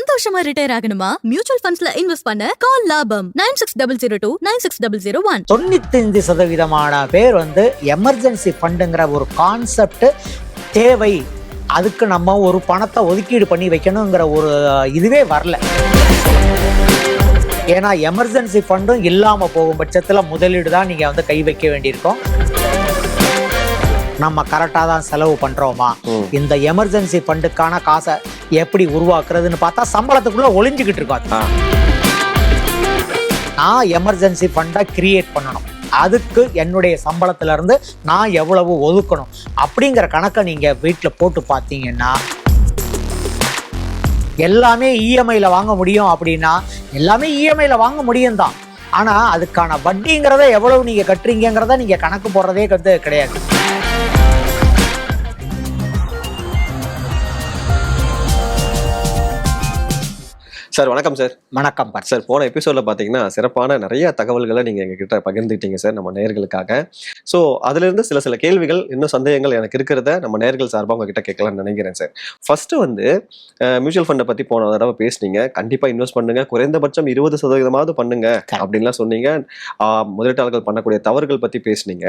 சந்தோஷமா ரிட்டையர் ஆகணுமா? Mutual ஃபண்ட்ஸ்ல invest பண்ண கால் லாபம். Nine six double zero two nine six double zero one தொண்ணூத்தஞ்சு சதவீதமான பேர் வந்து எமர்ஜென்சி ஃபண்டுங்கிற ஒரு கான்செப்ட் தேவை. அதுக்கு நம்ம ஒரு பணத்தை ஒதுக்கீடு பண்ணி வைக்கணுங்கிற ஒரு இதுவே வரல. ஏன்னா எமர்ஜென்சி ஃபண்டும் இல்லாமல் போகும் பட்சத்தில் முதலீடு தான் நீங்கள் வந்து கை வைக்க வேண்டியிருக்கும். நம்ம கரெக்டாக தான் செலவு பண்ணுறோமா. இந்த எமர்ஜென்சி ஃபண்டுக்கான காசை எப்படி உருவாக்குறதுன்னு பார்த்தா சம்பளத்துக்குள்ளே ஒளிஞ்சுக்கிட்டு. ஆ. நான் எமர்ஜென்சி ஃபண்டை கிரியேட் பண்ணணும் அதுக்கு என்னுடைய சம்பளத்துல இருந்து நான் எவ்வளவு ஒதுக்கணும் அப்படிங்கிற கணக்கை நீங்க வீட்டில் போட்டு பார்த்தீங்கன்னா எல்லாமே இஎம்ஐல வாங்க முடியும் அப்படின்னா எல்லாமே இஎம்ஐல வாங்க முடியும் தான் ஆனா அதுக்கான வட்டிங்கிறத எவ்வளவு நீங்க கட்டுறீங்கிறத நீங்க கணக்கு போடுறதே வந்து கிடையாது சார் வணக்கம் சார். வணக்கம் பார் சார் போன எபிசோட்ல பாத்தீங்கன்னா சிறப்பான நிறைய தகவல்களை நீங்க எங்ககிட்ட பகிர்ந்துக்கிட்டீங்க சார் நம்ம நேயர்களுக்காக ஸோ அதுல இருந்து சில சில கேள்விகள் இன்னும் சந்தேகங்கள் எனக்கு இருக்கிறத நம்ம நேயர்கள் சார்பாக உங்ககிட்ட கேட்கலாம்னு நினைக்கிறேன் சார். ஃபர்ஸ்ட் வந்து மியூச்சுவல் ஃபண்டை பத்தி போன தடவை பேசுனீங்க. கண்டிப்பா இன்வெஸ்ட் பண்ணுங்க. குறைந்தபட்சம் இருபது சதவீதமாவது பண்ணுங்க அப்படின்லாம் சொன்னீங்க. முதலீட்டாளர்கள் பண்ணக்கூடிய தவறுகள் பத்தி பேசுனீங்க.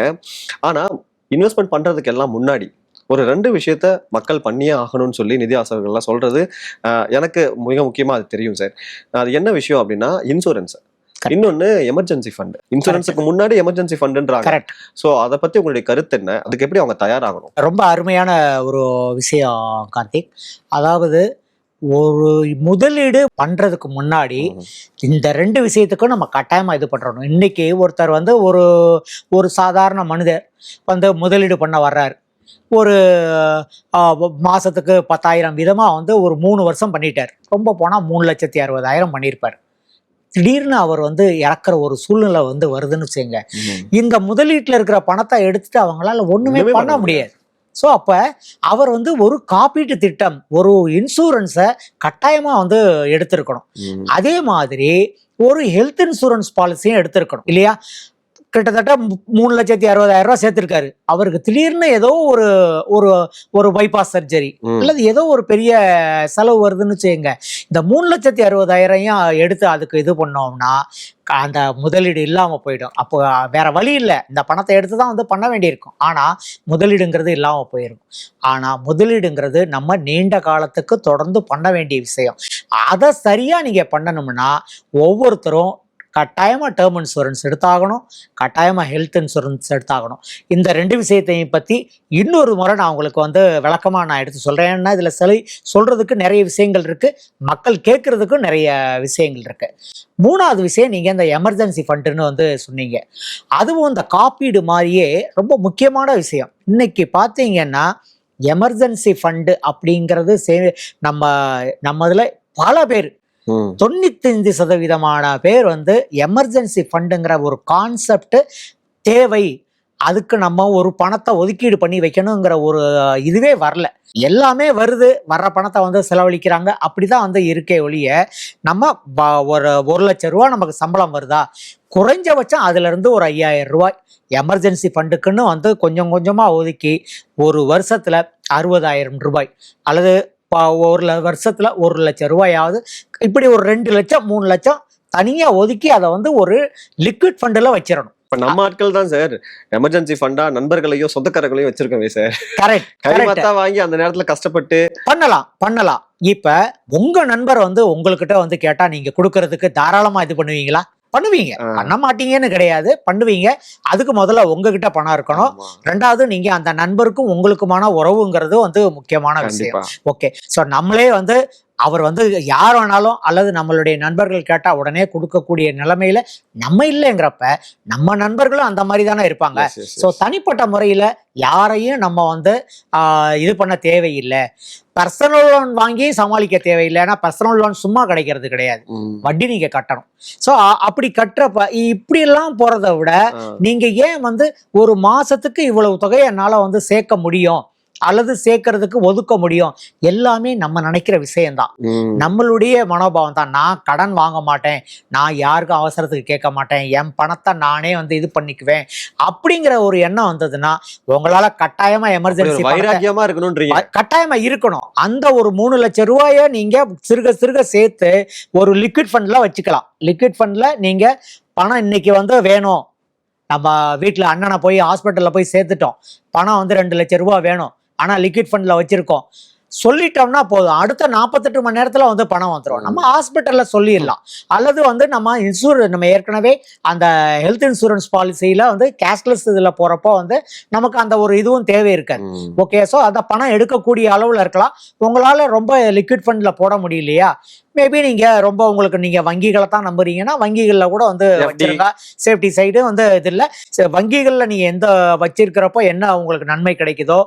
ஆனா இன்வெஸ்ட்மெண்ட் பண்றதுக்கு எல்லாம் முன்னாடி ஒரு ரெண்டு விஷயத்த மக்கள் பண்ணியே ஆகணும்னு சொல்லி நிதி ஆசிரியர்கள்லாம் சொல்றது எனக்கு மிக முக்கியமா அது தெரியும் சார். அது என்ன விஷயம் அப்படின்னா இன்சூரன்ஸ் இன்னொன்னு எமர்ஜென்சி ஃபண்ட் இன்சூரன்ஸுக்கு முன்னாடி எமர்ஜென்சி ஃபண்டுன்றாங்க சோ அதை பத்தி உங்களுடைய கருத்து என்ன? அதுக்கு எப்படி அவங்க தயாராகணும்? ரொம்ப அருமையான ஒரு விஷயம் கார்த்திக். அதாவது ஒரு முதலீடு பண்றதுக்கு முன்னாடி இந்த ரெண்டு விஷயத்துக்கும் நம்ம கட்டாயமா இது பண்றணும் இன்னைக்கு ஒருத்தர் வந்து ஒரு ஒரு சாதாரண மனிதர் வந்து முதலீடு பண்ண வர்றாரு. ஒரு ஆ, மாசத்துக்கு பத்தாயிரம் விதமா வந்து ஒரு மூணு வருஷம் பண்ணிட்டார். ரொம்ப போனா மூணு லட்சத்தி அறுபதாயிரம் பண்ணியிருப்பார் திடீர்னு அவர் வந்து இறக்குற ஒரு சூழ்நிலை வந்து வருதுன்னு வச்சுங்க இந்த முதலீட்டுல இருக்கிற பணத்தை எடுத்துட்டு அவங்களால ஒண்ணுமே ஒண்ணுமே பண்ண முடியாது. ஸோ அப்ப அவர் வந்து ஒரு காப்பீட்டு திட்டம் ஒரு இன்சூரன்ஸை கட்டாயமா வந்து எடுத்திருக்கணும். அதே மாதிரி ஒரு ஹெல்த் இன்சூரன்ஸ் பாலிசியும் எடுத்திருக்கணும் இல்லையா? கிட்டத்தட்ட மூணு லட்சத்தி அறுபதாயிரம் ரூபாய் சேர்த்திருக்காரு. அவருக்கு திடீர்னு ஏதோ ஒரு ஒரு ஒரு பைபாஸ் சர்ஜரி. அல்லது ஏதோ ஒரு பெரிய செலவு வருதுன்னு வச்சுக்கோங்க. இந்த மூணு லட்சத்தி அறுபதாயிரம் எடுத்து அதுக்கு இது பண்ணோம்னா அந்த முதலீடு இல்லாமல் போயிடும். அப்போ வேற வழி இல்லை. இந்த பணத்தை எடுத்து தான் வந்து பண்ண வேண்டியிருக்கும். ஆனால் முதலீடுங்கிறது இல்லாமல் போயிருக்கும். ஆனால் முதலீடுங்கிறது நம்ம நீண்ட காலத்துக்கு தொடர்ந்து பண்ண வேண்டிய விஷயம். அதை சரியாக நீங்கள் பண்ணணும்னா ஒவ்வொருத்தரும் கட்டாயமாக டேர்ம் இன்சூரன்ஸ் எடுத்தாகணும் கட்டாயமாக ஹெல்த் இன்சூரன்ஸ் எடுத்தாகணும். இந்த ரெண்டு விஷயத்தையும் பற்றி இன்னொரு முறை நான் உங்களுக்கு வந்து விளக்கமாக நான் எடுத்து சொல்கிறேன் ஏன்னா இதில் சிலை சொல்கிறதுக்கு நிறைய விஷயங்கள் இருக்குது மக்கள் கேட்குறதுக்கும் நிறைய விஷயங்கள் இருக்குது மூணாவது விஷயம் நீங்கள் இந்த எமர்ஜென்சி ஃபண்டுன்னு வந்து சொன்னீங்க. அதுவும் இந்த காப்பீடு மாதிரியே ரொம்ப முக்கியமான விஷயம். இன்னைக்கு பார்த்தீங்கன்னா எமர்ஜென்சி ஃபண்டு அப்படிங்கிறது சே நம்ம நம்ம இதில் பல பேர் தொண்ணூத்தஞ்சு சதவீதமான பேர் வந்து எமர்ஜென்சி ஃபண்டுங்கிற ஒரு கான்செப்ட் தேவை. அதுக்கு நம்ம ஒரு பணத்தை ஒதுக்கீடு பண்ணி வைக்கணுங்கிற ஒரு இதுவே வரல. எல்லாமே வருது. வர்ற பணத்தை வந்து செலவழிக்கிறாங்க. அப்படிதான் வந்து இருக்கே ஒழிய நம்ம ப- ஒரு ஒரு லட்சம் ரூபா நமக்கு சம்பளம் வருதா? குறைஞ்சபட்சம் அதுல இருந்து ஒரு ஐயாயிரம் ரூபாய் எமர்ஜென்சி ஃபண்டுக்குன்னு வந்து கொஞ்சம் கொஞ்சமா ஒதுக்கி ஒரு வருஷத்துல அறுபதாயிரம் ரூபாய் அல்லது ஒரு வருஷத்துல ஒரு லட்சம் ரூபாயாவது இப்படி ஒரு ரெண்டு லட்சம் மூணு லட்சம் தனியா ஒதுக்கி அதை வந்து ஒரு லிக்விட் ஃபண்டில் வச்சிடணும் இப்ப நம்ம ஆட்கள் தான் சார். எமர்ஜென்சி ஃபண்டா நண்பர்களையும் சொந்தக்காரங்களையும் வச்சிருக்கவே சார். கரெக்ட் கரெக்ட் கைமாத்தா வாங்கி அந்த நேரத்துல கஷ்டப்பட்டு பண்ணலாம் பண்ணலாம். இப்ப உங்க நண்பர் வந்து உங்ககிட்ட வந்து கேட்டா நீங்க கொடுக்கறதுக்கு தாராளமா இது பண்ணுவீங்களா? பண்ணுவீங்க. பண்ண மாட்டீங்கன்னு கிடையாது. பண்ணுவீங்க. அதுக்கு முதல்ல உங்ககிட்ட பணம் இருக்கணும். ரெண்டாவது நீங்க அந்த நண்பருக்கும் உங்களுக்குமான உறவுங்கிறது வந்து முக்கியமான விஷயம். ஓகே. ஸோ நம்மளே வந்து அவர் வந்து யார் வேணாலும் அல்லது நம்மளுடைய நண்பர்கள் கேட்டால் உடனே கொடுக்கக்கூடிய நிலைமையில நம்ம இல்லைங்கிறப்ப நம்ம நண்பர்களும் அந்த மாதிரி தானே இருப்பாங்க. ஸோ தனிப்பட்ட முறையில் யாரையும் நம்ம வந்து இது பண்ண தேவையில்லை பர்சனல் லோன் வாங்கி சமாளிக்க தேவையில்லை ஏன்னா பர்சனல் லோன் சும்மா கிடைக்கிறது கிடையாது. வட்டி நீங்க கட்டணும் ஸோ அப்படி கட்டுறப்ப இப்படி எல்லாம் போறதை விட. நீங்க ஏன் வந்து ஒரு மாசத்துக்கு இவ்வளவு தொகையை என்னால வந்து சேர்க்க முடியும் அல்லது சேர்க்கறதுக்கு ஒதுக்க முடியும். எல்லாமே நம்ம நினைக்கிற விஷயம்தான். நம்மளுடைய மனோபாவம் தான். நான் கடன் வாங்க மாட்டேன். நான் யாருக்கும் அவசரத்துக்கு கேட்க மாட்டேன். என் பணத்தை நானே வந்து இது பண்ணிக்குவேன். அப்படிங்கிற ஒரு எண்ணம் வந்ததுன்னா உங்களால கட்டாயமா எமர்ஜென்சி வைராக்கியமா இருக்கணும்ன்றீங்க. கட்டாயமா இருக்கணும். அந்த ஒரு மூணு லட்சம் ரூபாய நீங்க சிறுக சிறுக சேர்த்து ஒரு லிக்விட் ஃபண்ட்ல வச்சுக்கலாம். லிக்விட் ஃபண்ட்ல நீங்க பணம் இன்னைக்கு வந்து வேணும். நம்ம வீட்டில் அண்ணனை போய் ஹாஸ்பிட்டலில் போய் சேர்த்துட்டோம். பணம் வந்து ரெண்டு லட்சம் ரூபாய் வேணும். ஆனால் லிக்விட் ஃபண்டில் வச்சுருக்கோம். சொல்லிட்டோம்னா போதும். அடுத்த நாற்பத்தெட்டு மணி நேரத்தில் வந்து பணம் வந்துடும் நம்ம ஹாஸ்பிட்டலில் சொல்லிடலாம். அல்லது வந்து நம்ம இன்சூரன்ஸ் நம்ம ஏற்கனவே அந்த ஹெல்த் இன்சூரன்ஸ் பாலிசியில் வந்து கேஷ்லெஸ் இதில் போகிறப்போ வந்து நமக்கு அந்த ஒரு இதுவும் தேவை இருக்காது. ஓகே ஸோ அந்த பணம் எடுக்கக்கூடிய அளவில் இருக்கலாம். உங்களால் ரொம்ப லிக்விட் ஃபண்டில் போட முடியலையா? மேபி நீங்கள் ரொம்ப உங்களுக்கு நீங்கள் வங்கிகளை தான் நம்புறீங்கன்னா வங்கிகளில் கூட வந்து FD. வச்சிருங்க. சேஃப்டி சைடு வந்து இது இல்லை. வங்கிகளில் நீங்கள் எந்த வச்சிருக்கிறப்போ என்ன உங்களுக்கு நன்மை கிடைக்குதோ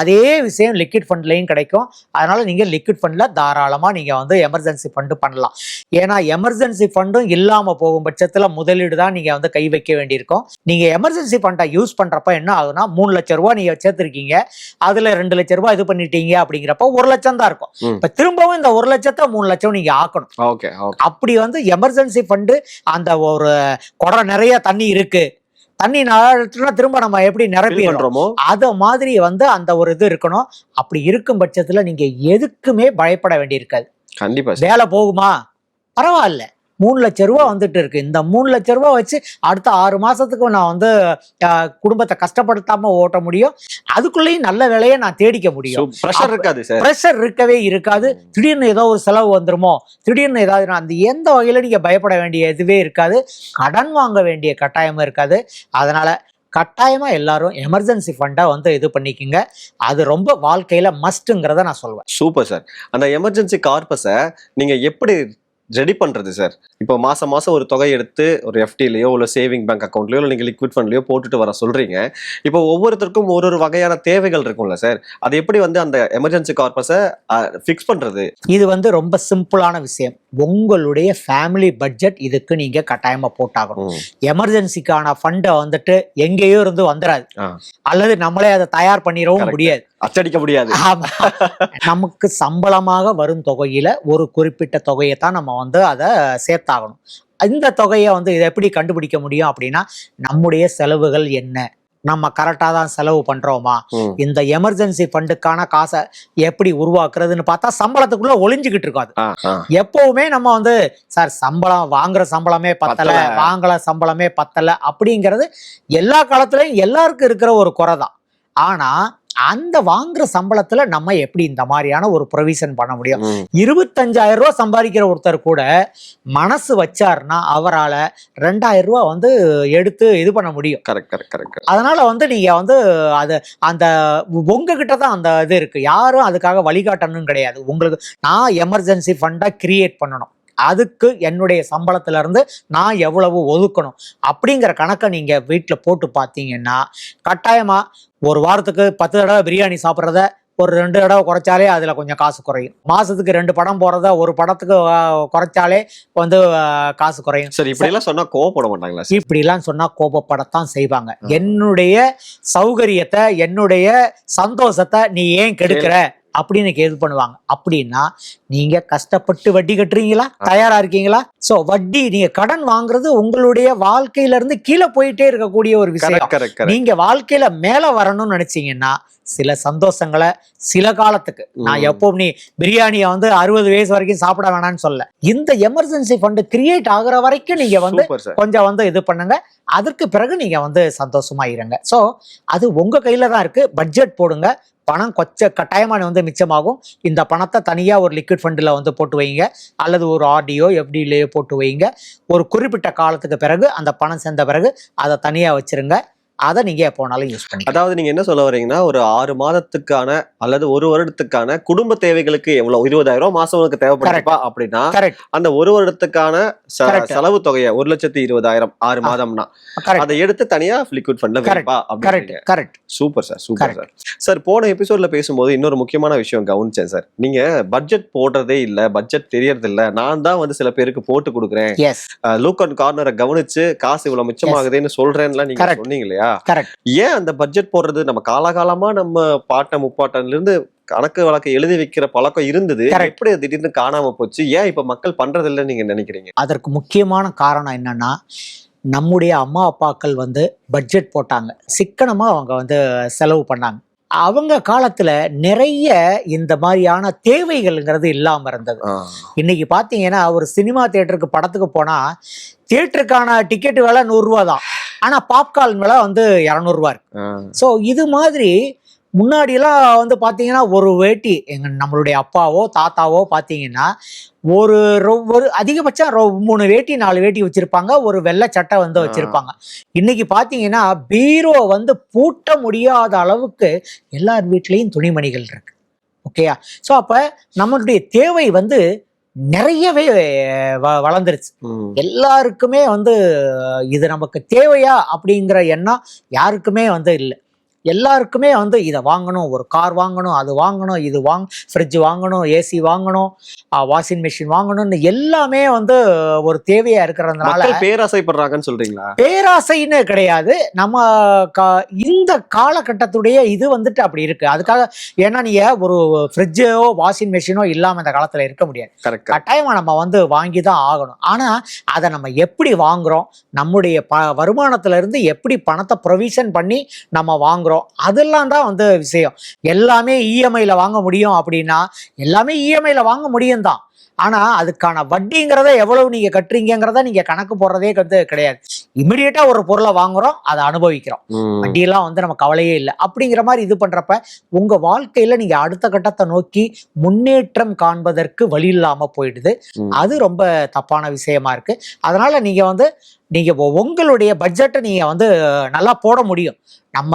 அதே விஷயம் லிக்விட் ஃபண்ட்லேயும் கிடைக்கும். அதனால நீங்கள் லிக்விட் ஃபண்டில் தாராளமாக நீங்கள் வந்து எமர்ஜென்சி ஃபண்டு பண்ணலாம். ஏன்னா எமர்ஜென்சி ஃபண்டும் இல்லாமல் போகும் பட்சத்தில் முதலீடு தான் நீங்கள் வந்து கை வைக்க வேண்டியிருக்கும். நீங்கள் எமர்ஜென்சி ஃபண்டை யூஸ் பண்ணுறப்ப என்ன ஆகுதுன்னா மூணு லட்ச ரூபா நீங்கள் சேர்த்துருக்கீங்க. அதில் ரெண்டு லட்ச ரூபா இது பண்ணிட்டீங்க அப்படிங்கிறப்ப ஒரு லட்சம் தான் இருக்கும். இப்போ திரும்பவும் இந்த ஒரு லட்சத்தை மூணு லட்சம் நீங்கள் ஆக்கணும். ஓகே அப்படி வந்து எமர்ஜென்சி ஃபண்டு அந்த ஒரு குடம் நிறைய தண்ணி இருக்கு. தண்ணி நாளா திரும்ப நம்ம எப்படி நிரப்பிடுறோம்? அத மாதிரி வந்து அந்த ஒரு இது இருக்கணும். அப்படி இருக்கும் பட்சத்துல நீங்க எதுக்குமே பயப்பட வேண்டியிருக்காது. கண்டிப்பா வேலை போகுமா? பரவாயில்ல. மூணு லட்ச ரூபா வந்துட்டு இருக்கு. இந்த மூணு லட்ச ரூபா வச்சு அடுத்த ஆறு மாசத்துக்கு நான் வந்து குடும்பத்தை கஷ்டப்படுத்தாம ஓட்ட முடியும். அதுக்குள்ளேயும் நல்ல வேலையை நான் தேடிக்க முடியும். ப்ரெஷர் இருக்காது சார் ப்ரெஷர் இருக்கவே இருக்காது. திடீர்னு ஏதோ ஒரு செலவு வந்துருமோ திடீர்னு ஏதாவது அந்த எந்த வகையில நீங்க பயப்பட வேண்டிய இதுவே இருக்காது. கடன் வாங்க வேண்டிய கட்டாயமும் இருக்காது. அதனால கட்டாயமா எல்லாரும் எமர்ஜென்சி ஃபண்டா வந்து இது பண்ணிக்கோங்க. அது ரொம்ப வாழ்க்கையில மஸ்ட்டுங்கிறத நான் சொல்வேன். சூப்பர் சார் அந்த எமர்ஜென்சி கார்பஸை நீங்க எப்படி ரெடி பண்றது சார் இப்போ மாசம் மாசம் ஒரு தொகை எடுத்து ஒரு எஃப்டிலையோ இல்லை சேவிங் பேங்க் அக்கௌண்ட்லயோ இல்லை நீங்க லிக்விட் ஃபண்ட்லயோ போட்டுட்டு வர சொல்றீங்க. இப்போ ஒவ்வொருத்தருக்கும் ஒரு ஒரு வகையான தேவைகள் இருக்கும்ல சார் அது எப்படி வந்து அந்த எமர்ஜென்சி கார்பஸை ஃபிக்ஸ் பண்றது? இது வந்து ரொம்ப சிம்பிளான விஷயம். உங்களுடைய ஃபேமிலி பட்ஜெட் இதுக்கு நீங்க கட்டாயமா போட்டாகணும். எமர்ஜென்சிக்கான ஃபண்டை வந்துட்டு எங்கேயோ இருந்து வந்துடாது. அல்லது நம்மளே அதை தயார் பண்ணிடவும். முடியாது. அச்சடிக்க முடியாது. நமக்கு சம்பளமாக வரும் தொகையில ஒரு குறிப்பிட்ட தொகையை தான் நம்ம வந்து அதை சேர்த்தாகணும் இந்த தொகையை வந்து இதை எப்படி கண்டுபிடிக்க முடியும் அப்படின்னா நம்முடைய செலவுகள் என்ன நம்ம கரெக்டாக தான் செலவு பண்றோமா. இந்த எமர்ஜென்சி ஃபண்டுக்கான காசை எப்படி உருவாக்குறதுன்னு பார்த்தா சம்பளத்துக்குள்ள ஒளிஞ்சுக்கிட்டு இருக்காது. எப்பவுமே நம்ம வந்து சார் சம்பளம் வாங்குற சம்பளமே பத்தல பத்தல. வாங்கல சம்பளமே பத்தல அப்படிங்கிறது எல்லா காலத்துலயும் எல்லாருக்கும் இருக்கிற ஒரு குறை தான் ஆனா அந்த வாங்குற சம்பளத்துல நம்ம எப்படி இந்த மாதிரியான ஒரு ப்ரொவிஷன் பண்ண முடியும். இருபத்தஞ்சாயிரம் ரூபாய் சம்பாதிக்கிற ஒருத்தர் கூட மனசு வச்சாருன்னா அவரால ரெண்டாயிரம் ரூபாய் வந்து எடுத்து இது பண்ண முடியும். கரெக்ட் கரெக்ட் கரெக்ட் அதனால வந்து நீங்க வந்து அது அந்த உங்ககிட்ட தான் அந்த இது இருக்கு. யாரும் அதுக்காக வழிகாட்டணும் கிடையாது. உங்களுக்கு நான் எமர்ஜென்சி ஃபண்டா கிரியேட் பண்ணணும். அதுக்கு என்னுடைய சம்பளத்துல இருந்து நான் எவ்வளவு ஒதுக்கணும்? அப்படிங்கிற கணக்கை நீங்க வீட்டில் போட்டு பார்த்தீங்கன்னா கட்டாயமா ஒரு வாரத்துக்கு பத்து தடவை பிரியாணி சாப்பிட்றத ஒரு ரெண்டு தடவை குறைச்சாலே அதில் கொஞ்சம் காசு குறையும். மாசத்துக்கு ரெண்டு படம் போறத ஒரு படத்துக்கு குறைச்சாலே வந்து காசு குறையும். சரி இப்படி எல்லாம் சொன்னா கோவப்பட மாட்டாங்களா சார்? இப்படிலாம் சொன்னா கோபப்படத்தான் செய்வாங்க. என்னுடைய சௌகரியத்தை என்னுடைய சந்தோஷத்தை நீ ஏன் கெடுக்கிற? அப்படின்னு இது பண்ணுவாங்க. அப்படின்னா நீங்க கஷ்டப்பட்டு வட்டி கட்டுறீங்களா? தயாரா இருக்கீங்களா? சோ வட்டி நீங்க கடன் வாங்குறது உங்களுடைய வாழ்க்கையில இருந்து கீழே போயிட்டே இருக்கக்கூடிய ஒரு விஷயம். நீங்க வாழ்க்கையில மேல வரணும்னு நினைச்சீங்கன்னா சில சந்தோஷங்களை சில காலத்துக்கு. நான் ம். எப்பவும் நீ பிரியாணியை வந்து அறுபது வயசு வரைக்கும் சாப்பிட வேணாம்னு சொல்ல. இந்த எமர்ஜென்சி ஃபண்ட் கிரியேட் ஆகுற வரைக்கும் நீங்க வந்து கொஞ்சம் வந்து இது பண்ணுங்க. அதற்கு பிறகு நீங்கள் வந்து சந்தோஷமாக இருங்க. ஸோ அது உங்கள் கையில் தான் இருக்குது பட்ஜெட் போடுங்க. பணம் கொச்ச கட்டாயமான வந்து மிச்சமாகும். இந்த பணத்தை தனியாக ஒரு லிக்விட் ஃபண்டில் வந்து போட்டு வைங்க. அல்லது ஒரு ஆர்டியோ எஃப்டிலேயோ போட்டு வைங்க. ஒரு குறிப்பிட்ட காலத்துக்கு பிறகு அந்த பணம் சேர்ந்த பிறகு அதை தனியாக வச்சுருங்க. அதை நீங்க எப்போ வேணாலும் யூஸ் பண்ணிக்கலாம். அதாவது நீங்க என்ன சொல்ல வரீங்கன்னா ஒரு ஆறு மாதத்துக்கான அல்லது ஒரு வருடத்துக்கான குடும்ப தேவைகளுக்கு எவ்வளவு? இருபதாயிரம் ரூபாய் மாசம் உனக்கு தேவைப்படுறப்பா அப்படின்னா அந்த ஒரு வருடத்துக்கான. செலவு தொகையை ஒரு லட்சத்தி இருபதாயிரம் ஆறு. மாதம்னா அதை எடுத்து தனியா லிக்விட் ஃபண்ட்ல. வைப்பா கரெக்ட் அப்படின்னு correct super sir super sir sir போன எபிசோட்ல பேசும்போது இன்னொரு முக்கியமான விஷயம் கவனிச்சேன் சார் நீங்க பட்ஜெட் போடுறதே இல்ல பட்ஜெட் தெரியறது இல்ல நான் தான் வந்து சில பேருக்கு போட்டு கொடுக்குறேன். லூக் அண்ட் கார்னரை கவனிச்சு காசு இவ்வளவு மிச்சமாகுதுன்னு சொல்றேன்ல நீங்க. சொன்னீங்க இல்லையா? இல்லையா? கரெக்ட் ஏன் அந்த பட்ஜெட் போடுறது? நம்ம காலாகாலமா நம்ம பாட்டன் முப்பாட்டன்ல இருந்து கணக்கு வழக்கு எழுதி வைக்கிற பழக்கம் இருந்தது. எப்படி திடீர்னு காணாம போச்சு? ஏன் இப்ப மக்கள் பண்றது இல்லைன்னு நீங்க நினைக்கிறீங்க? அதற்கு முக்கியமான காரணம் என்னன்னா நம்முடைய அம்மா அப்பாக்கள் வந்து பட்ஜெட் போட்டாங்க. சிக்கனமா அவங்க வந்து செலவு பண்ணாங்க. அவங்க காலத்துல நிறைய இந்த மாதிரியான தேவைகள்ங்கிறது இல்லாம இருந்தது. இன்னைக்கு பாத்தீங்கன்னா ஒரு சினிமா தியேட்டருக்கு படத்துக்கு போனா தியேட்டருக்கான டிக்கெட் விலை நூறுரூவா தான் ஆனா பாப்கார்ன் விலை வந்து இரநூறுவா இருக்கு. ஸோ இது மாதிரி முன்னாடியெல்லாம் வந்து பார்த்தீங்கன்னா ஒரு வேட்டி எங்க நம்மளுடைய அப்பாவோ தாத்தாவோ பார்த்தீங்கன்னா ஒரு ஒரு அதிகபட்சம் ரொ- மூணு வேட்டி நாலு வேட்டி வச்சிருப்பாங்க. ஒரு வெள்ளை சட்டை வந்து. வச்சிருப்பாங்க. இன்னைக்கு பார்த்தீங்கன்னா பீரோ வந்து பூட்ட முடியாத அளவுக்கு எல்லார் வீட்லேயும் துணிமணிகள் இருக்கு. ஓகேயா? ஸோ அப்போ நம்மளுடைய தேவை வந்து நிறையவே வளர்ந்துருச்சு. எல்லாருக்குமே வந்து இது நமக்கு தேவையா அப்படிங்கிற எண்ணம் யாருக்குமே வந்து இல்லை எல்லாருக்குமே வந்து இதை வாங்கணும் ஒரு கார் வாங்கணும் அது வாங்கணும் இது வாங் ஃப்ரிட்ஜ் வாங்கணும் ஏசி வாங்கணும் வாஷிங் மிஷின் வாங்கணும்னு எல்லாமே வந்து ஒரு தேவையா இருக்கிறதுனால பேராசைப்படுறாங்கன்னு சொல்றீங்களா? பேராசைன்னு கிடையாது. நம்ம இந்த காலகட்டத்துடைய இது வந்துட்டு அப்படி இருக்கு. அதுக்காக ஏன்னா நீங்க ஒரு ஃப்ரிட்ஜோ வாஷிங் மிஷினோ இல்லாம இந்த காலத்துல இருக்க முடியாது. கட்டாயமா நம்ம வந்து வாங்கி தான் ஆகணும். ஆனா அதை நம்ம எப்படி வாங்குறோம்? நம்முடைய ப வருமானத்துல இருந்து எப்படி பணத்தை ப்ரொவிஷன் பண்ணி நம்ம வாங்குறோம்? அதெல்லாம் தான் வந்து விஷயம். எல்லாமே இஎம்ஐல வாங்க முடியும் அப்படின்னா எல்லாமே இஎம்ஐல வாங்க முடியும் தான். ஆனா அதுக்கான வட்டிங்கிறத எவ்வளவு நீங்க கட்டுறீங்கிறத நீங்க கணக்கு போடுறதே வந்து கிடையாது. இமிடியேட்டா ஒரு பொருளை வாங்குறோம் அதை அனுபவிக்கிறோம். வட்டியெல்லாம் வந்து நம்ம கவலையே இல்லை. அப்படிங்கிற மாதிரி இது பண்றப்ப உங்க வாழ்க்கையில நீங்க அடுத்த கட்டத்தை நோக்கி முன்னேற்றம் காண்பதற்கு வழி இல்லாம போயிடுது. அது ரொம்ப தப்பான விஷயமா இருக்கு. அதனால நீங்க வந்து நீங்க உங்களுடைய பட்ஜெட்டை நீங்க வந்து நல்லா போட முடியும். நம்ம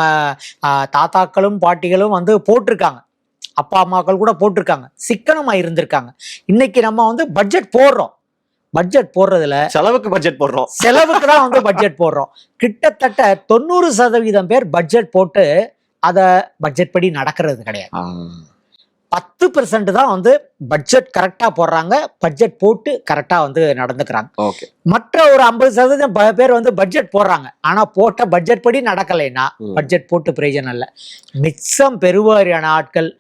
தாத்தாக்களும் பாட்டிகளும் வந்து போட்டிருக்காங்க. அப்பா அம்மாக்கள் கூட போட்டிருக்காங்க. சிக்கனமா இருந்திருக்காங்க. இன்னைக்கு நம்ம வந்து பட்ஜெட் போடுறோம். பட்ஜெட் போடுறதுல செலவுக்கு பட்ஜெட் போடுறோம். செலவுக்கு தான் வந்து பட்ஜெட் போடுறோம். கிட்டத்தட்ட தொண்ணூறு சதவீதம் பேர் பட்ஜெட் போட்டு அதை பட்ஜெட் படி நடக்கிறது கிடையாது. பத்து பெர்சன்ட் தான் வந்து பட்ஜெட் கரெக்டாக போடுறாங்க. பட்ஜெட் போட்டு கரெக்டாக வந்து நடந்துக்கிறாங்க. மற்ற ஒரு ஐம்பது சதவீதம் பேர் வந்து பட்ஜெட் போடுறாங்க. ஆனால் போட்ட பட்ஜெட் படி நடக்கலைன்னா பட்ஜெட் போட்டு பிரயோஜனம் இல்லை. மிச்சம் பெருவாரியான ஆட்கள்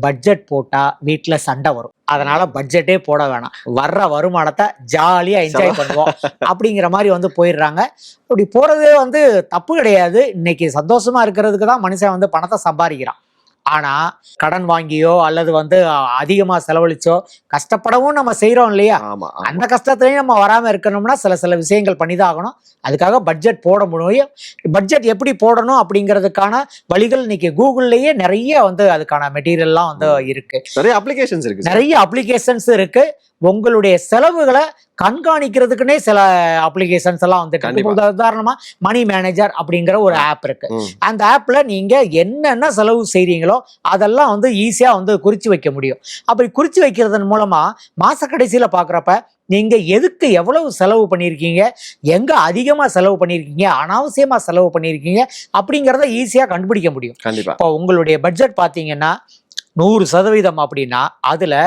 பட்ஜெட் போட்டா வீட்ல சண்டை வரும். அதனால பட்ஜெட்டே போட வேணாம். வர்ற வருமானத்தை ஜாலியா என்ஜாய் பண்ணுவோம். அப்படிங்கிற மாதிரி வந்து போயிடுறாங்க. அப்படி போறது வந்து தப்பு கிடையாது. இன்னைக்கு சந்தோஷமா இருக்கிறதுக்கு தான் மனுஷன் வந்து பணத்தை சம்பாதிக்கிறான். ஆனா கடன் வாங்கியோ அல்லது வந்து அதிகமா செலவழிச்சோ கஷ்டப்படவும் நம்ம செய்றோம் இல்லையா. அந்த கஷ்டத்துலயும் நம்ம வராம இருக்கணும்னா சில சில விஷயங்கள் பண்ணி தான் ஆகணும். அதுக்காக பட்ஜெட் போட முடியும். பட்ஜெட் எப்படி போடணும் அப்படிங்கிறதுக்கான வழிகள் இன்னைக்கு கூகுள்லயே நிறைய வந்து அதுக்கான மெட்டீரியல்லாம் வந்து இருக்கு. நிறைய அப்ளிகேஷன்ஸ் இருக்கு sir. நிறைய அப்ளிகேஷன்ஸ் இருக்கு. உங்களுடைய செலவுகளை கண்காணிக்கிறதுக்குன்னே சில அப்ளிகேஷன்ஸ் எல்லாம் வந்து கண்டிப்பா. உதாரணமா மணி மேனேஜர் அப்படிங்கிற ஒரு ஆப் இருக்கு. அந்த ஆப்ல நீங்க என்னென்ன செலவு செய்றீங்களோ அதெல்லாம் வந்து ஈஸியா வந்து குறிச்சு வைக்க முடியும். அப்படி குறிச்சு வைக்கிறதன் மூலமா மாச கடைசியில பாக்குறப்ப நீங்க எதுக்கு எவ்வளவு செலவு பண்ணியிருக்கீங்க? எங்க அதிகமா செலவு பண்ணியிருக்கீங்க? அனாவசியமா செலவு பண்ணியிருக்கீங்க? அப்படிங்கிறத ஈஸியா கண்டுபிடிக்க முடியும். இப்போ உங்களுடைய பட்ஜெட் பார்த்தீங்கன்னா நூறு சதவீதம் அப்படின்னா அதில்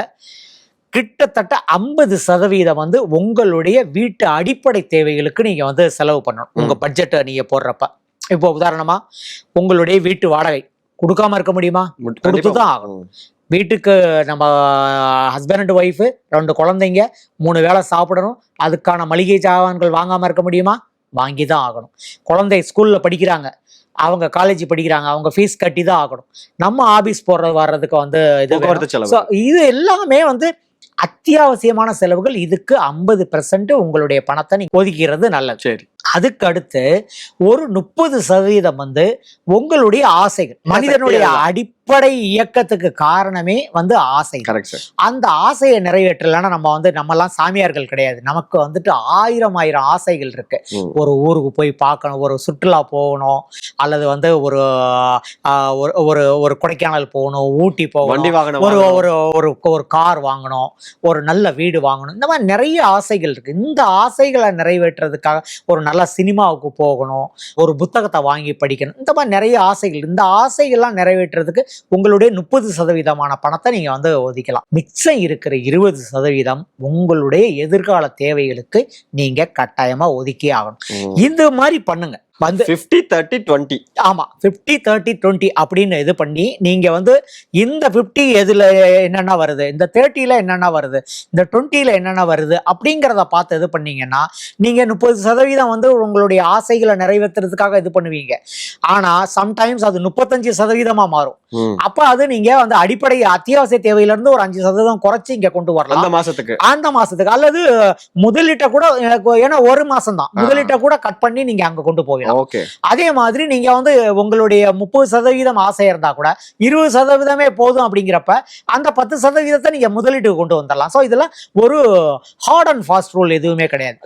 கிட்டத்தட்ட ஐம்பது சதவீதம் வந்து உங்களுடைய வீட்டு அடிப்படை தேவைகளுக்கு நீங்கள் வந்து செலவு பண்ணணும். உங்கள் பட்ஜெட்டை நீங்கள் போடுறப்ப. இப்போ உதாரணமாக உங்களுடைய வீட்டு வாடகை கொடுக்காம இருக்க முடியுமா? முட்- கொடுத்து. தான் ஆகணும். வீட்டுக்கு நம்ம ஹஸ்பண்ட் அண்ட் ஒய்ஃபு ரெண்டு குழந்தைங்க மூணு வேளை சாப்பிடணும். அதுக்கான மளிகை சாமான்கள் வாங்காமல் இருக்க முடியுமா? வாங்கி தான் ஆகணும். குழந்தை ஸ்கூலில் படிக்கிறாங்க. அவங்க காலேஜ் படிக்கிறாங்க. அவங்க ஃபீஸ் கட்டி தான் ஆகணும். நம்ம ஆபீஸ் போறது வர்றதுக்கு வந்து இது இது எல்லாமே வந்து அத்தியாவசியமான செலவுகள் இதுக்கு ஐம்பது பெர்சன்ட் உங்களுடைய பணத்தை நீங்க ஒதுக்கிறது நல்லது சரி அதுக்கு அடுத்து ஒரு முப்பது சதவீதம் வந்து உங்களுடைய ஆசைகள் மனிதனுடைய சக்திகள். அடிப்படை இயக்கத்துக்கு காரணமே வந்து ஆசை. அந்த ஆசையை நிறைவேற்றலைன்னா நம்ம வந்து நம்மலாம் சாமியார்கள் கிடையாது. நமக்கு வந்துட்டு ஆயிரம் ஆயிரம் ஆசைகள் இருக்கு. ஒரு ஊருக்கு போய் பார்க்கணும் ஒரு சுற்றுலா போகணும் அல்லது வந்து ஒரு ஒரு- ஒரு ஒரு கொடைக்கானல் போகணும் ஊட்டி போகணும் ஒரு. ஒரு ஒரு ஒரு கார் வாங்கணும் ஒரு நல்ல வீடு வாங்கணும். இந்த மாதிரி நிறைய ஆசைகள் இருக்கு. இந்த ஆசைகளை நிறைவேற்றுறதுக்காக ஒரு நல்ல சினிமாவுக்கு போகணும் ஒரு புத்தகத்தை வாங்கி படிக்கணும். இந்த மாதிரி நிறைய ஆசைகள். இந்த ஆசைகள்லாம் நிறைவேற்றுறதுக்கு உங்களுடைய முப்பது சதவீதமான பணத்தை நீங்க வந்து ஒதுக்கலாம். மிச்சம் இருக்கிற இருபது சதவீதம் உங்களுடைய எதிர்கால தேவைகளுக்கு நீங்க கட்டாயமா ஒதுக்கி ஆகணும். இந்த மாதிரி பண்ணுங்க. வந்து ஃபிஃப்டி தேர்ட்டி டுவெண்ட்டி ஆமா ஃபிஃப்டி தேர்ட்டி டுவெண்ட்டி அப்படின்னு இது பண்ணி நீங்க வந்து இந்த ஃபிஃப்டி எதுல என்னென்ன வருது? இந்த தேர்ட்டில என்னென்ன வருது? இந்த டுவெண்ட்டில என்னென்ன வருது? அப்படிங்கிறத பார்த்து இது பண்ணீங்கன்னா நீங்க முப்பது சதவீதம் வந்து உங்களுடைய ஆசைகளை நிறைவேற்றுறதுக்காக இது பண்ணுவீங்க. ஆனா சம்டைம்ஸ் அது முப்பத்தஞ்சு சதவீதமா மாறும். அப்ப அது நீங்க வந்து அடிப்படை அத்தியாவசிய தேவையில இருந்து ஒரு அஞ்சு சதவீதம் குறைச்சு இங்க கொண்டு வரலாம். அந்த மாசத்துக்கு. அந்த மாசத்துக்கு. அல்லது முதலீட்டை கூட எனக்கு ஏன்னா ஒரு மாசம் தான். முதலீட்டை கூட கட் பண்ணி நீங்க அங்க கொண்டு போகலாம். ஓகே. அதே மாதிரி நீங்க வந்து உங்களுடைய முப்பது சதவீதம் ஆசை இருந்தா கூட இருபது சதவீதமே போதும் அப்படிங்கிறப்ப அந்த பத்து சதவீதத்தை நீங்க முதலீட்டுக்கு கொண்டு வந்துடலாம். ஸோ இதுல ஒரு ஹார்ட் அண்ட் ஃபாஸ்ட் ரூல் எதுவுமே கிடையாது.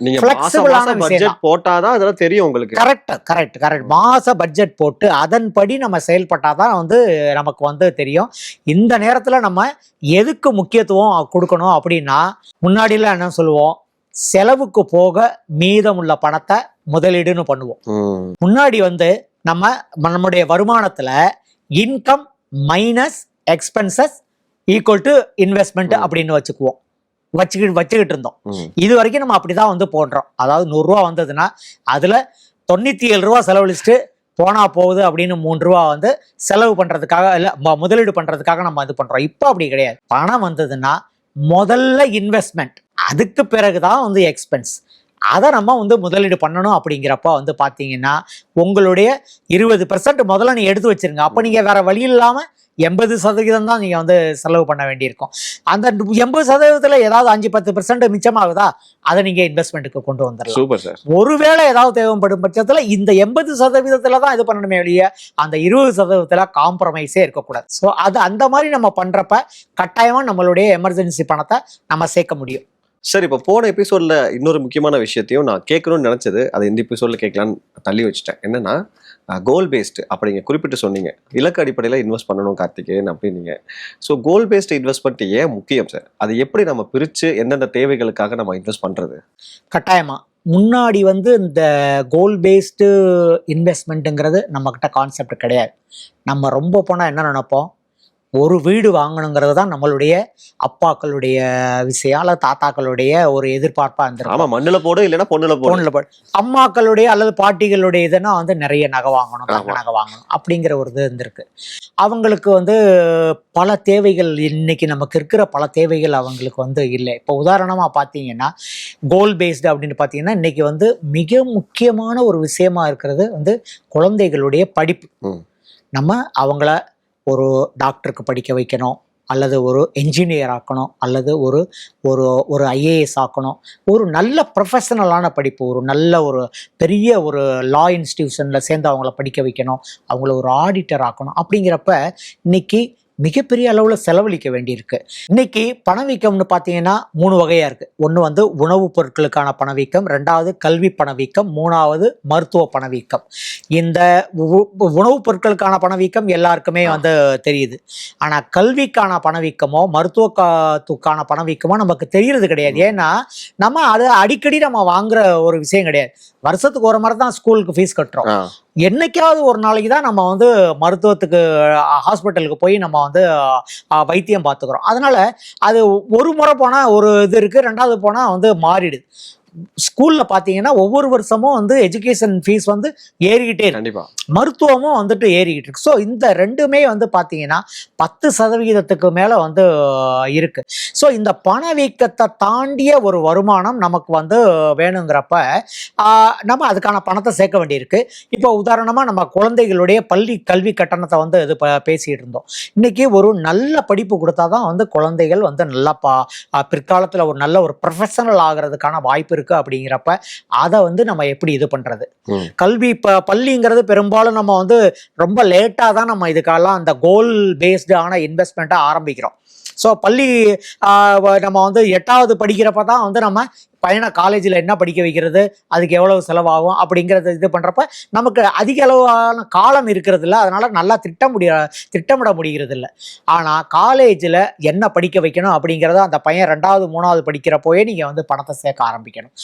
விஷயம் பட்ஜெட் போட்டாதான் அதெல்லாம் தெரியும் உங்களுக்கு. கரெக்ட் கரெக்ட் கரெக்ட் மாச பட்ஜெட் போட்டு அதன்படி நம்ம செயல்பட்டாதான் வந்து நமக்கு வந்து தெரியும். இந்த நேரத்துல நம்ம எதுக்கு முக்கியத்துவம் கொடுக்கணும் அப்படின்னா முன்னாடிலாம் என்ன சொல்லுவோம்? செலவுக்கு போக மீதமுள்ள பணத்தை முதலீடுன்னு பண்ணுவோம். முன்னாடி வந்து நம்ம நம்முடைய வருமானத்துல income minus expenses equal to investment. அப்படின்னு வச்சுக்குவோம். வச்சுக்கிட்டு வச்சுக்கிட்டு இருந்தோம். இது வரைக்கும் நம்ம அப்படிதான் வந்து போடுறோம் அதாவது நூறுரூவா வந்ததுன்னா அதுல தொண்ணூத்தி ஏழு ரூபா செலவழிச்சுட்டு போனா போகுது அப்படின்னு மூணு ரூபா வந்து செலவு பண்றதுக்காக இல்ல முதலீடு பண்றதுக்காக நம்ம இது பண்றோம். இப்போ அப்படி கிடையாது. பணம் வந்ததுன்னா முதல்ல இன்வெஸ்ட்மெண்ட் அதுக்கு பிறகுதான் வந்து எக்ஸ்பென்ஸ் அதை நம்ம வந்து முதலீடு பண்ணணும் அப்படிங்கிறப்ப வந்து பார்த்தீங்கன்னா உங்களுடைய இருபது பெர்சன்ட் முதல்ல நீ எடுத்து வச்சிருங்க. அப்போ நீங்கள் வேற வழி இல்லாமல் எண்பது சதவீதம் தான் நீங்கள் வந்து செலவு பண்ண வேண்டியிருக்கும். அந்த எண்பது சதவீதத்தில் ஏதாவது அஞ்சு பத்து பெர்சன்ட் மிச்சமாகுதா? அதை நீங்கள் இன்வெஸ்ட்மெண்ட்டுக்கு கொண்டு வந்துடலாம் சூப்பர் சார். ஒருவேளை ஏதாவது தேவைப்படும் பட்சத்தில் இந்த எண்பது சதவீதத்தில் தான் இது பண்ணணுமே வெளியே அந்த இருபது சதவீதத்தில் காம்ப்ரமைஸே இருக்கக்கூடாது. ஸோ அது அந்த மாதிரி நம்ம பண்ணுறப்ப கட்டாயமாக நம்மளுடைய எமர்ஜென்சி பணத்தை நம்ம சேர்க்க முடியும். சார் இப்போ போன எபிசோடில் இன்னொரு முக்கியமான விஷயத்தையும் நான் கேட்கணும்னு நினச்சது. அதை இந்த எபிசோடில் கேட்கலான்னு தள்ளி வச்சுட்டேன். என்னென்னா கோல் பேஸ்டு அப்படிங்க குறிப்பிட்டு சொன்னீங்க. இலக்கு அடிப்படையில் இன்வெஸ்ட் பண்ணணும் கார்த்திகேயன் அப்படின்னீங்க. ஸோ கோல் பேஸ்டு இன்வெஸ்ட்மெண்ட் ஏன் முக்கியம் சார் அது எப்படி நம்ம பிரித்து எந்தெந்த தேவைகளுக்காக நம்ம இன்வெஸ்ட் பண்ணுறது கட்டாயமாக முன்னாடி வந்து இந்த கோல் பேஸ்டு இன்வெஸ்ட்மெண்ட்டுங்கிறது நம்மக்கிட்ட கான்செப்ட் கிடையாது. நம்ம ரொம்ப போனால் என்ன நினைப்போம்? ஒரு வீடு வாங்கணுங்கிறது தான் நம்மளுடைய அப்பாக்களுடைய விஷயம் அல்லது தாத்தாக்களுடைய ஒரு எதிர்பார்ப்பாக இருந்திருக்கும். ஆமா மண்ணுல போடு இல்லைன்னா பொண்ணுல போடு. பொண்ணுல போடு. அம்மாக்களுடைய அல்லது பாட்டிகளுடைய இதுனா வந்து நிறைய நகை வாங்கணும் தங்க. நகை வாங்கணும் அப்படிங்கிற ஒரு இது இருந்திருக்கு. அவங்களுக்கு வந்து பல தேவைகள் இன்னைக்கு நமக்கு இருக்கிற பல தேவைகள் அவங்களுக்கு வந்து இல்லை. இப்போ உதாரணமா பார்த்தீங்கன்னா கோல் பேஸ்டு அப்படின்னு பார்த்தீங்கன்னா இன்னைக்கு வந்து மிக முக்கியமான ஒரு விஷயமா இருக்கிறது வந்து குழந்தைகளுடைய படிப்பு. நம்ம அவங்கள ஒரு டாக்டருக்கு படிக்க வைக்கணும் அல்லது ஒரு என்ஜினியர் ஆக்கணும் அல்லது ஒரு ஒரு ஒரு ஐஏஎஸ் ஆக்கணும். ஒரு நல்ல ப்ரொஃபஷனலான படிப்பு ஒரு நல்ல ஒரு பெரிய ஒரு லா இன்ஸ்டிடியூஷனில் சேர்ந்து அவங்கள படிக்க வைக்கணும் அவங்கள ஒரு ஆடிட்டர் ஆக்கணும் அப்படிங்கிறப்ப இன்னைக்கு மிகப்பெரிய அளவில் செலவழிக்க வேண்டியிருக்கு. இன்னைக்கு பணவீக்கம்னு பார்த்தீங்கன்னா மூணு வகையாக இருக்குது ஒன்று வந்து உணவுப் பொருட்களுக்கான பணவீக்கம் ரெண்டாவது கல்வி பணவீக்கம் மூணாவது மருத்துவ பணவீக்கம் இந்த உணவுப் பொருட்களுக்கான பணவீக்கம் எல்லாருக்குமே வந்து தெரியுது. ஆனால் கல்விக்கான பணவீக்கமோ மருத்துவத்துக்கான பணவீக்கமோ நமக்கு தெரியறது கிடையாது. ஏன்னா நம்ம அது அடிக்கடி நம்ம வாங்குற ஒரு விஷயம் கிடையாது. வருஷத்துக்கு ஒரு முறை தான் ஸ்கூலுக்கு ஃபீஸ் கட்டுறோம். என்னைக்காவது ஒரு நாளைக்கு தான் நம்ம வந்து மருத்துவத்துக்கு ஹாஸ்பிட்டலுக்கு போய் நம்ம வந்து வைத்தியம் பார்த்துக்கிறோம். அதனால அது ஒரு முறை போனால் ஒரு இது இருக்குது ரெண்டாவது போனால் வந்து மாறிடுது. ஸ்கூலில் பார்த்தீங்கன்னா ஒவ்வொரு வருஷமும் வந்து எஜுகேஷன் ஃபீஸ் வந்து ஏறிக்கிட்டே இருக்கு. மருத்துவமும் வந்துட்டு ஏறிக்கிட்டு இருக்கு. ஸோ இந்த ரெண்டுமே வந்து பார்த்தீங்கன்னா பத்து சதவிகிதத்துக்கு மேலே வந்து இருக்கு. ஸோ இந்த பணவீக்கத்தை தாண்டிய ஒரு வருமானம் நமக்கு வந்து வேணுங்கிறப்ப நம்ம அதுக்கான பணத்தை சேர்க்க வேண்டியிருக்கு. இப்போ உதாரணமாக நம்ம குழந்தைகளுடைய பள்ளி கல்வி கட்டணத்தை வந்து இது ப- பேசிட்டு இருந்தோம். இன்னைக்கு ஒரு நல்ல படிப்பு கொடுத்தா தான் வந்து குழந்தைகள் வந்து நல்லா பா பிற்காலத்தில் ஒரு நல்ல ஒரு ப்ரொஃபஷனல் ஆகிறதுக்கான வாய்ப்பு இருக்கு அப்படிங்கிறப்ப அதை வந்து நம்ம எப்படி இது பண்றது. கல்வி இப்போ பள்ளிங்கிறது பெரும்பாலும் நம்ம வந்து ரொம்ப லேட்டாக தான் நம்ம இதுக்கெல்லாம் அந்த கோல் பேஸ்டு ஆன இன்வெஸ்ட்மெண்ட்டை ஆரம்பிக்கிறோம் ஸோ பள்ளி நம்ம வந்து எட்டாவது படிக்கிறப்ப தான் வந்து நம்ம பையனை காலேஜில் என்ன படிக்க வைக்கிறது அதுக்கு எவ்வளவு செலவாகும் அப்படிங்கிறது இது பண்ணுறப்ப நமக்கு அதிக அளவான காலம் இருக்கிறது இல்லை அதனால நல்லா திட்ட முடிய திட்டமிட முடிகிறது இல்லை ஆனால் காலேஜில் என்ன படிக்க வைக்கணும் அப்படிங்கிறத அந்த பையன் ரெண்டாவது மூணாவது படிக்கிறப்போயே நீங்கள் வந்து பணத்தை சேர்க்க ஆரம்பிக்கணும்.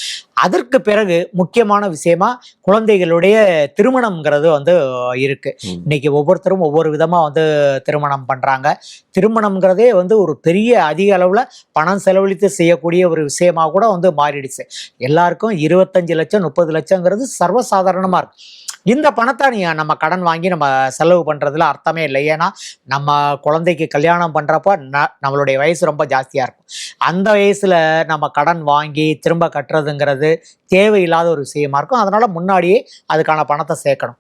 அதற்கு பிறகு முக்கியமான விஷயமா குழந்தைகளுடைய திருமணம்ங்கிறது வந்து இருக்கு. ம். இன்னைக்கு ஒவ்வொருத்தரும் ஒவ்வொரு விதமா வந்து திருமணம் பண்றாங்க. திருமணம்ங்கிறதே வந்து ஒரு பெரிய அதிக அளவுல பணம் செலவழித்து செய்யக்கூடிய ஒரு விஷயமா கூட வந்து மாறிடுச்சு. எல்லாருக்கும் இருபத்தஞ்சு லட்சம் முப்பது லட்சங்கிறது சர்வசாதாரணமாக இருக்கு. இந்த பணத்தை நீ நம்ம கடன் வாங்கி நம்ம செலவு பண்ணுறதுல அர்த்தமே இல்லை. ஏன்னா நம்ம குழந்தைக்கு கல்யாணம் பண்ணுறப்ப ந- நம்மளுடைய வயசு ரொம்ப ஜாஸ்தியாக இருக்கும். அந்த வயசில் நம்ம கடன் வாங்கி திரும்ப கட்டுறதுங்கிறது தேவையில்லாத ஒரு விஷயமா இருக்கும். அதனால் முன்னாடியே அதுக்கான பணத்தை சேர்க்கணும்.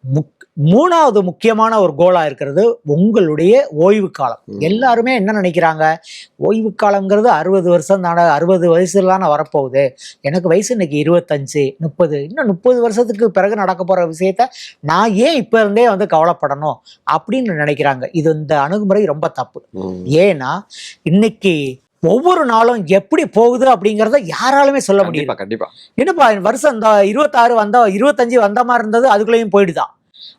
முக் மூணாவது முக்கியமான ஒரு கோலா இருக்கிறது உங்களுடைய ஓய்வு காலம். எல்லாருமே என்ன நினைக்கிறாங்க? ஓய்வு காலங்கிறது அறுபது வருஷம் தானே அறுபது வயசுல தானே வரப்போகுது. எனக்கு வயசு இன்னைக்கு இருபத்தஞ்சு முப்பது. இன்னும் முப்பது வருஷத்துக்கு பிறகு நடக்க போற விஷயத்த நான் ஏன் இப்ப இருந்தே வந்து கவலைப்படணும் அப்படின்னு நினைக்கிறாங்க. இது இந்த அணுகுமுறை ரொம்ப தப்பு. ஏன்னா இன்னைக்கு ஒவ்வொரு நாளும் எப்படி போகுது அப்படிங்கிறத யாராலுமே சொல்ல கண்டிப்பா கண்டிப்பா. என்னப்பா வருஷம் இந்த இருபத்தாறு வந்த இருபத்தஞ்சு வந்த மாதிரி இருந்தது அதுக்குள்ளேயும் போயிடுதான்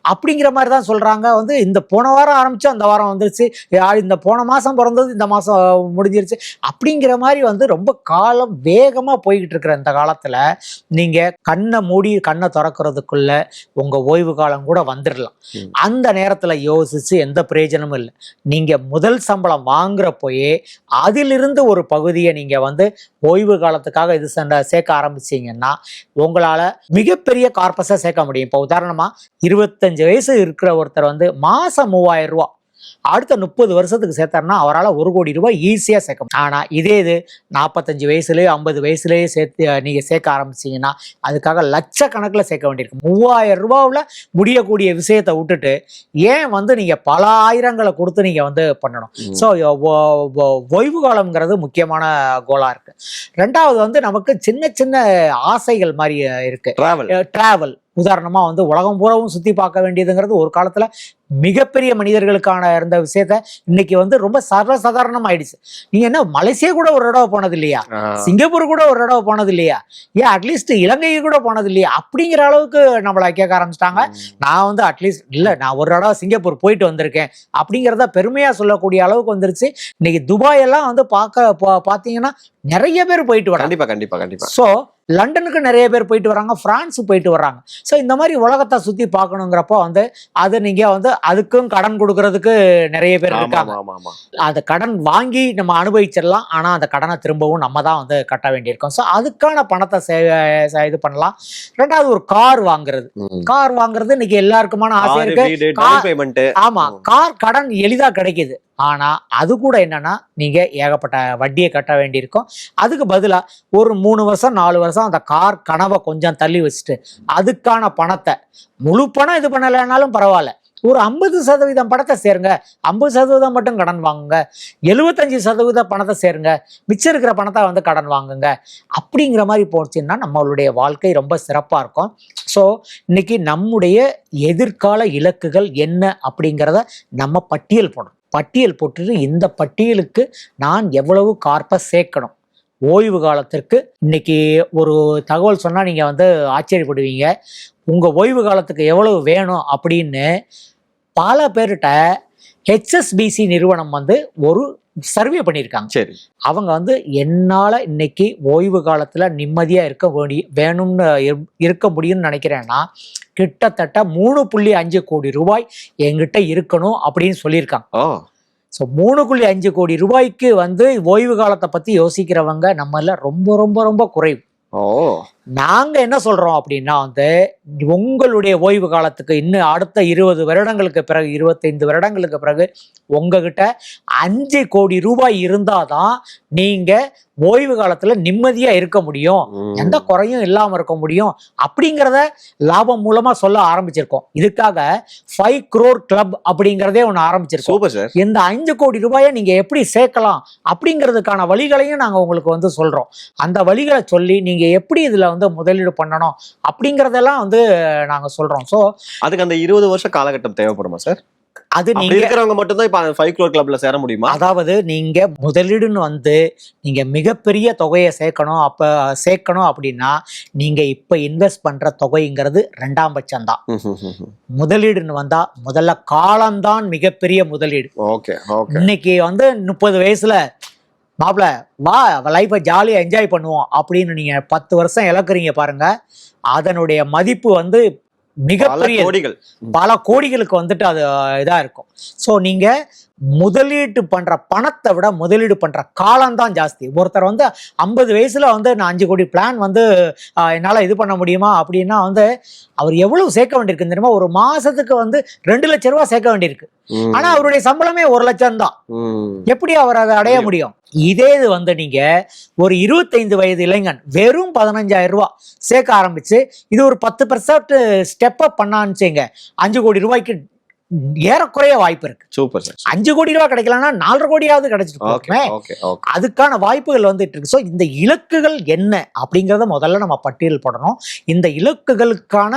அப்படிங்கிற மாதிரி தான் சொல்றாங்க. வந்து இந்த போன வாரம் ஆரம்பிச்சு அந்த வாரம் வந்துருச்சு. இந்த போன மாசம் பிறந்தது இந்த மாசம் முடிஞ்சிருச்சு. அப்படிங்கிற மாதிரி வந்து ரொம்ப காலம் வேகமா போய்கிட்டு இருக்கிற இந்த காலத்துல நீங்க கண்ணை மூடி கண்ணை திறக்கிறதுக்குள்ள உங்க ஓய்வு காலம் கூட வந்துடலாம். அந்த நேரத்துல யோசிச்சு எந்த பிரயோஜனமும் இல்லை. நீங்க முதல் சம்பளம் வாங்குறப்போயே அதிலிருந்து ஒரு பகுதியை நீங்க வந்து ஓய்வு காலத்துக்காக இது சண்ட- சேர்க்க ஆரம்பிச்சீங்கன்னா உங்களால மிகப்பெரிய கார்பஸை சேர்க்க முடியும். இப்போ உதாரணமா இருபத்தஞ்சு வயசு இருக்கிற ஒருத்தர் வந்து மாசம் மூவாயிரம் ரூபா. அடுத்த முப்பது வருஷத்துக்கு சேர்த்தாருன்னா அவரால் ஒரு கோடி ரூபாய் ஈஸியாக சேர்க்க ஆனால் இதே இது நாற்பத்தஞ்சு வயசுலேயே ஐம்பது வயசுலேயே சேர்த்து அஹ், நீங்க சேர்க்க ஆரம்பிச்சீங்கன்னா அதுக்காக லட்சக்கணக்கில் சேர்க்க வேண்டியிருக்கும். மூவாயிரம் ரூபாவில் முடியக்கூடிய விஷயத்தை விட்டுட்டு ஏன் வந்து நீங்க பல ஆயிரங்களை கொடுத்து நீங்க வந்து பண்ணணும். ஸோ ஓய்வு காலம்ங்கிறது முக்கியமான கோலா இருக்கு. ரெண்டாவது வந்து நமக்கு சின்ன சின்ன ஆசைகள் மாதிரி அஹ், இருக்கு. டிராவல் டிராவல் உதாரணமா வந்து உலகம் பூராவும் சுத்தி பார்க்க வேண்டியதுங்கிறது ஒரு காலத்துல மிகப்பெரிய மனிதர்களுக்கான இருந்த விஷயத்த இன்னைக்கு வந்து ரொம்ப சர்வசாதாரணம் ஆயிடுச்சு நீங்க என்ன மலேசியா கூட ஒரு தடவை போனது இல்லையா சிங்கப்பூர் கூட ஒரு தடவை போனது இல்லையா ஏன் அட்லீஸ்ட் இலங்கைக்கு கூட போனது இல்லையா அப்படிங்கிற அளவுக்கு நம்மளை கேட்க ஆரம்பிச்சிட்டாங்க. நான் வந்து அட்லீஸ்ட் இல்ல நான் ஒரு தடவை சிங்கப்பூர் போயிட்டு வந்திருக்கேன். அப்படிங்கிறத பெருமையா சொல்லக்கூடிய அளவுக்கு வந்துருச்சு. இன்னைக்கு துபாய் எல்லாம் வந்து பார்க்க பாத்தீங்கன்னா நிறைய பேர் போயிட்டு வராங்க. கண்டிப்பா கண்டிப்பா கண்டிப்பா. ஸோ லண்டனுக்கு நிறைய பேர் போயிட்டு வராங்க பிரான்ஸ் போயிட்டு வராங்க. ஸோ இந்த மாதிரி உலகத்தை சுத்தி பார்க்கணுங்கிறப்போ வந்து அது நீங்க வந்து அதுக்கும் கடன் கொடுக்கறதுக்கு நிறைய பேர் இருக்காங்க. அந்த கடன் வாங்கி நம்ம அனுபவிச்சிடலாம் ஆனா அந்த கடனை திரும்பவும் நம்ம தான் வந்து கட்ட வேண்டியிருக்கோம். ஸோ அதுக்கான பணத்தை சே- இது பண்ணலாம். ரெண்டாவது ஒரு கார் வாங்குறது. கார் வாங்குறது இன்னைக்கு எல்லாருக்குமான ஆசை இருக்கு. ஆமா. கார் கடன் எளிதா கிடைக்குது. ஆனால் அது கூட என்னென்னா நீங்கள் ஏகப்பட்ட வட்டியை கட்ட வேண்டியிருக்கும். அதுக்கு பதிலாக ஒரு மூணு வருஷம் நாலு வருஷம் அந்த கார் கனவை கொஞ்சம் தள்ளி வச்சுட்டு அதுக்கான பணத்தை முழு பணம் இது பண்ணலைனாலும் பரவாயில்ல. ஒரு ஐம்பது சதவீதம் பணத்தை சேருங்க. ஐம்பது சதவீதம் மட்டும் கடன் வாங்குங்க. எழுபத்தஞ்சு சதவீத பணத்தை சேருங்க. மிச்சம் இருக்கிற பணத்தை வந்து கடன் வாங்குங்க. அப்படிங்கிற மாதிரி போச்சுன்னா நம்மளுடைய வாழ்க்கை ரொம்ப சிறப்பாக இருக்கும். ஸோ இன்னைக்கு நம்முடைய எதிர்கால இலக்குகள் என்ன அப்படிங்கிறத நம்ம பட்டியல் போடணும். பட்டியல் போட்டுட்டு இந்த பட்டியலுக்கு நான் எவ்வளவு கார்ப்பை சேர்க்கணும்? ஓய்வு காலத்திற்கு இன்னைக்கு ஒரு தகவல் சொன்னால் நீங்கள் வந்து ஆச்சரியப்படுவீங்க. உங்கள் ஓய்வு காலத்துக்கு எவ்வளவு வேணும் அப்படின்னு பல பேர்கிட்ட ஹெச்எஸ்பிசி நிறுவனம் வந்து ஒரு சர்வே பண்ணியிருக்காங்க. சரி. அவங்க வந்து என்னால் இன்னைக்கு ஓய்வு காலத்தில் நிம்மதியாக இருக்க வேண்டி வேணும்னு இரு- இருக்க முடியும்னு நினைக்கிறேன்னா கிட்டத்தட்ட மூணு புள்ளி அஞ்சு கோடி ரூபாய் என்கிட்ட இருக்கணும் அப்படின்னு சொல்லியிருக்காங்க. ஸோ மூணு புள்ளி அஞ்சு கோடி ரூபாய்க்கு வந்து ஓய்வு காலத்தை பற்றி யோசிக்கிறவங்க நம்மள ரொம்ப ரொம்ப ரொம்ப குறைவு. ஓ. நாங்க என்ன சொல்றோம் அப்படின்னா வந்து உங்களுடைய ஓய்வு காலத்துக்கு இன்னும் அடுத்த இருபது வருடங்களுக்கு பிறகு இருபத்தைந்து வருடங்களுக்கு பிறகு உங்ககிட்ட அஞ்சு கோடி ரூபாய் இருந்தாதான் நீங்க ஓய்வு காலத்துல நிம்மதியா இருக்க முடியும். எந்த குறையும் இல்லாம இருக்க முடியும். அப்படிங்கிறத லாபம் மூலமா சொல்ல ஆரம்பிச்சிருக்கோம். இதுக்காக ஃபைவ் crore கிளப் அப்படிங்கிறதே ஒன்று ஆரம்பிச்சிருக்கோம். இந்த அஞ்சு கோடி ரூபாயை நீங்க எப்படி சேர்க்கலாம் அப்படிங்கிறதுக்கான வழிகளையும் நாங்க உங்களுக்கு வந்து சொல்றோம். அந்த வழிகளை சொல்லி நீங்க எப்படி இதுல வந்து முதலீடு பண்ணணும் அப்படிங்கறதெல்லாம் வந்து நாங்க சொல்றோம். ஸோ அதுக்கு அந்த இருபது வருஷம் காலகட்டம் தேவைப்படுமா சார் அது நீங்க இருக்கிறவங்க மட்டும் தான் இப்ப ஃபைவ் க்ரோர் கிளப்ல சேர முடியுமா? அதாவது நீங்க முதலீடுன்னு வந்து நீங்க மிகப்பெரிய தொகையை சேர்க்கணும் அப்ப சேர்க்கணும் அப்படின்னா நீங்க இப்ப இன்வெஸ்ட் பண்ற தொகைங்கிறது ரெண்டாம் பட்சம் தான் முதலீடுன்னு வந்தா முதல்ல காலம்தான் மிகப்பெரிய முதலீடு. ஓகே. இன்னைக்கு வந்து முப்பது வயசுல மாப்பிள வா லைஃப்பை ஜாலியாக என்ஜாய் பண்ணுவோம் அப்படின்னு நீங்கள் பத்து வருஷம் இழக்குறீங்க பாருங்க. அதனுடைய மதிப்பு வந்து மிகப்பெரிய கோடிகள். பல கோடிகளுக்கு வந்துட்டு அது இதா இருக்கும். ஸோ நீங்க முதலீட்டு பண்ற பணத்தை விட முதலீடு பண்ற காலம் தான் ஜாஸ்தி. ஒருத்தர் வந்து ஐம்பது வயசுல வந்து நான் அஞ்சு கோடி பிளான் வந்து என்னால இது பண்ண முடியுமா அப்படின்னா வந்து அவர் எவ்வளவு சேர்க்க வேண்டியிருக்கு தெரியுமா? ஒரு மாசத்துக்கு வந்து ரெண்டு லட்சம் ரூபாய் சேர்க்க வேண்டியிருக்கு. ம், ஆனா அவருடைய சம்பளமே ஒரு லட்சம் தான் எப்படி அவர் அதை அடைய முடியும்? இதே இது வந்து நீங்க ஒரு இருபத்தைந்து வயது இளைஞன் வெறும் பதினஞ்சாயிரம் ரூபாய் சேர்க்க ஆரம்பிச்சு இது ஒரு பத்து பர்சன்ட் ஸ்டெப் அப் பண்ணான்னு அஞ்சு கோடி ரூபாய்க்கு ஏறக்குறைய வாய்ப்பு இருக்கு. சூப்பர் சார் அஞ்சு கோடி ரூபாய் கிடைக்கலன்னா நாலரை கோடியாவது கிடைச்சிட்டு அதுக்கான வாய்ப்புகள் வந்துட்டு இருக்கு. ஸோ இந்த இலக்குகள் என்ன அப்படிங்கிறத முதல்ல நம்ம பட்டியல் போடணும். இந்த இலக்குகளுக்கான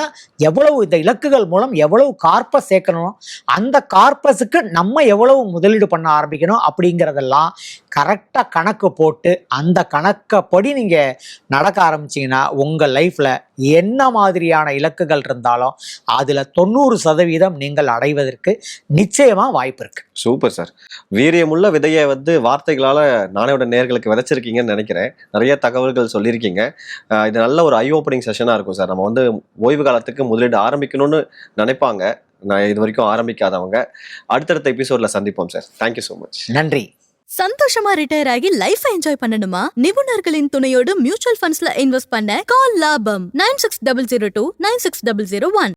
எவ்வளவு இந்த இலக்குகள் மூலம் எவ்வளவு கார்பஸ் சேர்க்கணும் அந்த கார்பஸுக்கு நம்ம எவ்வளவு முதலீடு பண்ண ஆரம்பிக்கணும் அப்படிங்கிறதெல்லாம் கரெக்டாக கணக்கு போட்டு அந்த கணக்கப்படி நீங்கள் நடக்க ஆரம்பிச்சீங்கன்னா உங்கள் லைஃப்பில் என்ன மாதிரியான இலக்குகள் இருந்தாலும் அதில் தொண்ணூறு சதவீதம் நீங்கள் அடைவதற்கு நிச்சயமாக வாய்ப்பு இருக்கு. Super sir. வீரியமுள்ள விதையை வந்து வார்த்தைகளால நானோட நேர்களுக்கு விதைச்சிருக்கீங்கன்னு நினைக்கிறேன். நிறைய தகவல்கள் சொல்லியிருக்கீங்க. இது நல்ல ஒரு ஐ ஓப்பனிங் செஷனாக இருக்கும் சார். நம்ம வந்து ஓய்வு காலத்துக்கு முதலீடு ஆரம்பிக்கணும்னு நினைப்பாங்க. நான் இது வரைக்கும் ஆரம்பிக்காதவங்க. அடுத்தடுத்த எபிசோட்ல சந்திப்போம் சார். தேங்க்யூ ஸோ மச் நன்றி. சந்தோஷமா ரிட்டையர் ஆகி லைஃப் என்ஜாய் பண்ணணுமா? நிபுணர்களின் துணையோடு மியூச்சுவல் ஃபண்ட்ஸ்ல இன்வெஸ்ட் பண்ண கால் லாபம். Nine six double zero two nine six double zero one